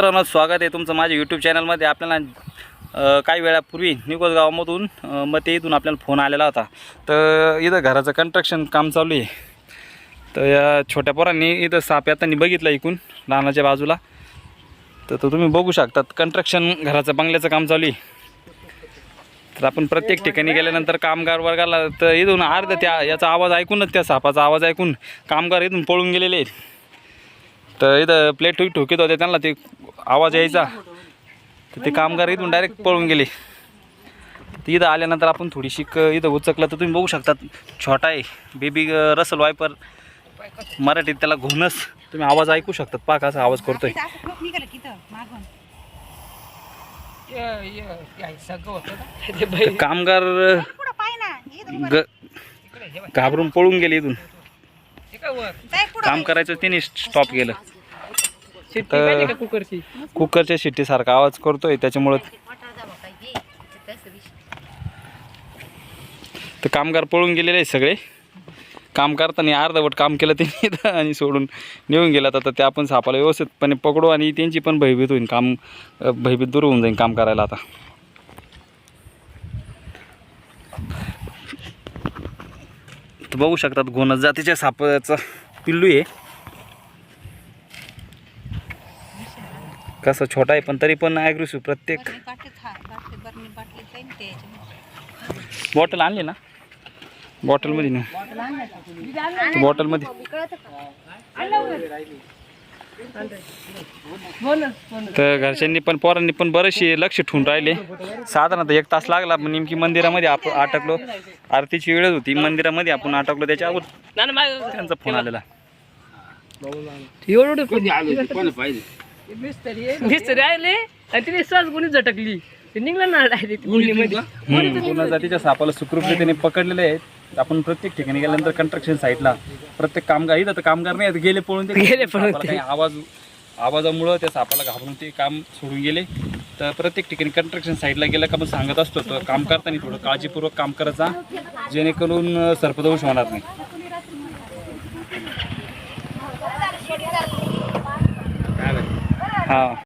मित्रांनो स्वागत आहे तुमचं माझ्या यूट्यूब चॅनलमध्ये आपल्याला काही वेळापूर्वी निकोज गावामधून मग ते इथून आपल्याला फोन आलेला होता. तर इथं घराचं कन्स्ट्रक्शन काम चालू आहे. तर या छोट्या पोरांनी इथं साप येताना बघितलं इकून लहानाच्या बाजूला. तर तो तुम्ही बघू शकतात कन्स्ट्रक्शन घराचं बंगल्याचं काम चालू आहे. तर आपण प्रत्येक ठिकाणी गेल्यानंतर कामगार वर्गाला तर इथून अर्ध त्या याचा आवाज ऐकूनच त्या सापाचा आवाज ऐकून कामगार इथून पळून गेलेले आहेत. तर इथं प्लेट ठोकी ठोकीत होते त्यांना ते आवाज यायचा. तर ते कामगार इथून डायरेक्ट पळून गेले. तर इथं आल्यानंतर आपण थोडीशी क इथं उचकलं तर तुम्ही बघू शकतात छोटा आहे. बेबी रसल वायपर मराठीत त्याला घुमनस तुम्ही आवाज ऐकू शकतात. पहा कसा आवाज करतोय. कामगार घाबरून पळून गेले इथून. काम करायचं त्यांनी स्टॉप केलं. शिट्टी तर- कुकरच्या शिट्टीसारखा आवाज करतोय त्याच्यामुळं तर कामगार पळून गेलेले आहेत सगळे. काम करताना अर्धवट काम केलं त्यांनी आणि सोडून निघून गेला तर ते आपण सापाला व्यवस्थितपणे पकडू आणि त्यांची पण भयभीत होईल काम भयभीत दूर होऊन जाईल काम करायला आता. बघू शकतात घोणस जातीच्या सापाचं पिल्लू आहे. कसं छोटा आहे पण तरी पण ॲग्रेसिव्ह प्रत्येक. हा बाटली आणली ना? बॉटलमध्ये ना? बॉटलमध्ये तर घरच्यांनी पण पोरांनी पण बरेचसे लक्ष ठेवून राहिले. साधारणतः एक तास लागला पण नेमकी मंदिरामध्ये आपण अटकलो आरतीची वेळच होती मंदिरामध्ये आपण अटकलो त्याच्या अगोदर ना ना माग त्यांचा फोन आलेला. एवढं मिस्त्री आले आणि तिने सहज कोणी झटकली. ते निघलं ना डायरेक्ट जातीच्या सापाला सुखरूपरीतीने पकडलेले आहेत. आपण प्रत्येक ठिकाणी गेल्यानंतर कन्स्ट्रक्शन साईटला प्रत्येक कामगार इथं तर कामगार नाही आहेत, गेले पळून ते गेले पळून सापाला काही आवाज आवाजामुळं त्या सापाला घाबरून ते काम सोडून गेले. तर प्रत्येक ठिकाणी कन्स्ट्रक्शन साईटला गेलं का आपण सांगत असतो तर काम करताना थोडं काळजीपूर्वक काम करायचा जेणेकरून अं, सर्पदोष होणार नाही. हा.